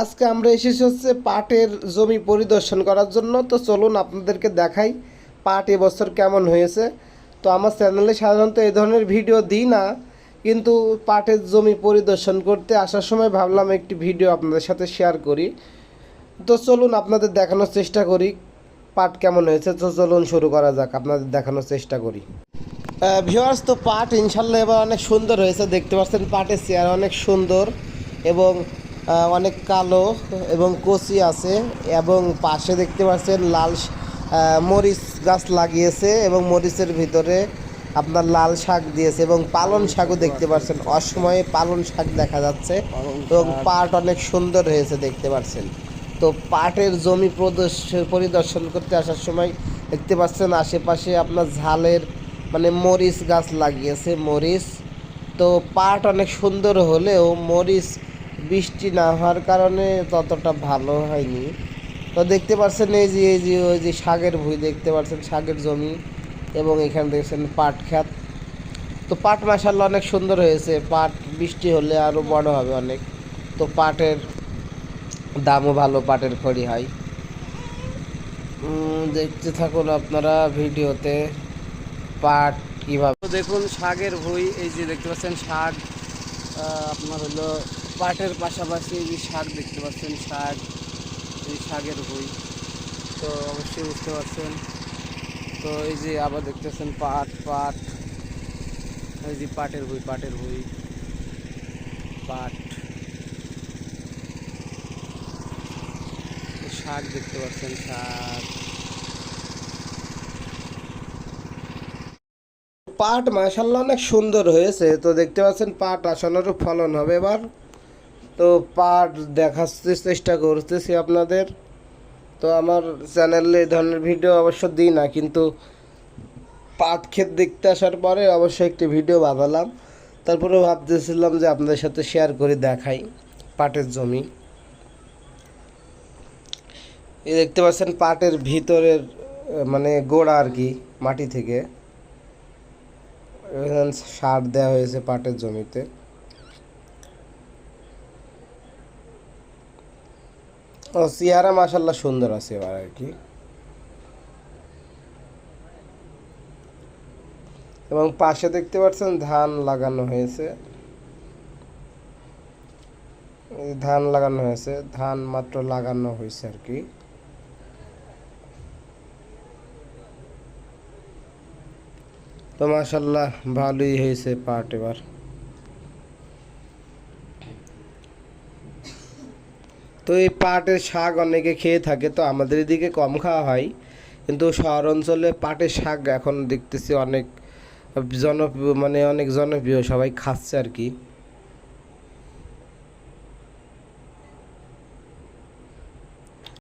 আজকে আমরা এসেছি হচ্ছে পাটের জমি পরিদর্শন করার জন্য। তো চলুন আপনাদেরকে দেখাই পাট এবছর কেমন হয়েছে। তো আমার চ্যানেলে সাধারণত এই ধরনের ভিডিও দিই না, কিন্তু পাটের জমি পরিদর্শন করতে আসার সময় ভাবলাম একটি ভিডিও আপনাদের সাথে শেয়ার করি। তো চলুন আপনাদের দেখানোর চেষ্টা করি পাট কেমন হয়েছে। তো চলুন শুরু করা যাক, আপনাদের দেখানোর চেষ্টা করি। ভিওয়ার্স তো পাট ইনশাল্লাহ এবার অনেক সুন্দর হয়েছে। দেখতে পাচ্ছেন পাটের চেয়ার অনেক সুন্দর এবং অনেক কালো এবং কচি আছে এবং পাশে দেখতে পাচ্ছেন লাল মরিচ গাছ লাগিয়েছে এবং মরিচের ভিতরে আপনার লাল শাক দিয়েছে এবং পালন শাকও দেখতে পাচ্ছেন। অসময়ে পালন শাক দেখা যাচ্ছে এবং পাট অনেক সুন্দর হয়েছে দেখতে পাচ্ছেন। তো পাটের জমি পরিদর্শন করতে আসার সময় দেখতে পাচ্ছেন আশেপাশে আপনার ঝালের মানে মরিচ গাছ লাগিয়েছে মরিচ। তো পাট অনেক সুন্দর হলেও মরিচ বৃষ্টি না হওয়ার কারণে ততটা ভালো হয়নি। তো দেখতে পাচ্ছেন এই যে এই যে, ওই যে শাকের ভুঁই, দেখতে পাচ্ছেন শাকের জমি এবং এখানে দেখছেন পাট ক্ষেত। তো পাট মাসাল্লাহ অনেক সুন্দর হয়েছে। পাট বৃষ্টি হলে আরও বড় হবে অনেক। তো পাটের দামও ভালো, পাটের খড়ি হয়। দেখতে থাকুন আপনারা ভিডিওতে পাট কীভাবে দেখুন, শাকের ভুই, এই যে দেখতে পাচ্ছেন শাক আপনার হলো পাটের পাশাপাশি যে শাক দেখতে পাচ্ছেন, শাক, এই শাকের ভুই। তো অবশ্যই বুঝতে পারছেন। তো এই যে আবার দেখতেছেন পাট পাট, এই যে পাটের ভুই পাটের ভুই, পাট। শাক দেখতে পাচ্ছেন, শাক। পাট মাসাল্লাহ অনেক সুন্দর হয়েছে। তো দেখতে পাচ্ছেন পাট আসলেরও ফলন হবে এবার। তো পাট দেখাতে চেষ্টা করতেছি আপনাদের। তো আমার চ্যানেলে এই ধরনের ভিডিও অবশ্য দিই না, কিন্তু পাট ক্ষেত দেখতে আসার পরে অবশ্যই একটি ভিডিও বানালাম। তারপরে ভাবতেছিলাম যে আপনাদের সাথে শেয়ার করে দেখাই পাটের জমি। এই দেখতে পাচ্ছেন পাটের ভিতরের মানে গোড়া আর কি, মাটি থেকে। সার দেওয়া হয়েছে পাটের জমিতে। ও চেহারা মাসাল্লাহ সুন্দর আছে এবার আর কি। এবং পাশে দেখতে পাচ্ছেন ধান লাগানো হয়েছে। ধান লাগানো হয়েছে, ধান মাত্র লাগানো হয়েছে আর কি। তো মাসাল্লাহ ভালোই হয়েছে পাট এবার। তো এই পাটের শাক অনেকে খেয়ে থাকে, তো আমাদের এদিকে কম খাওয়া হয়। কিন্তু শহর অঞ্চলে পাটের শাক এখন দেখতেছি অনেক জনপ্রিয় মানে অনেক জনপ্রিয়, সবাই খাচ্ছে আর কি।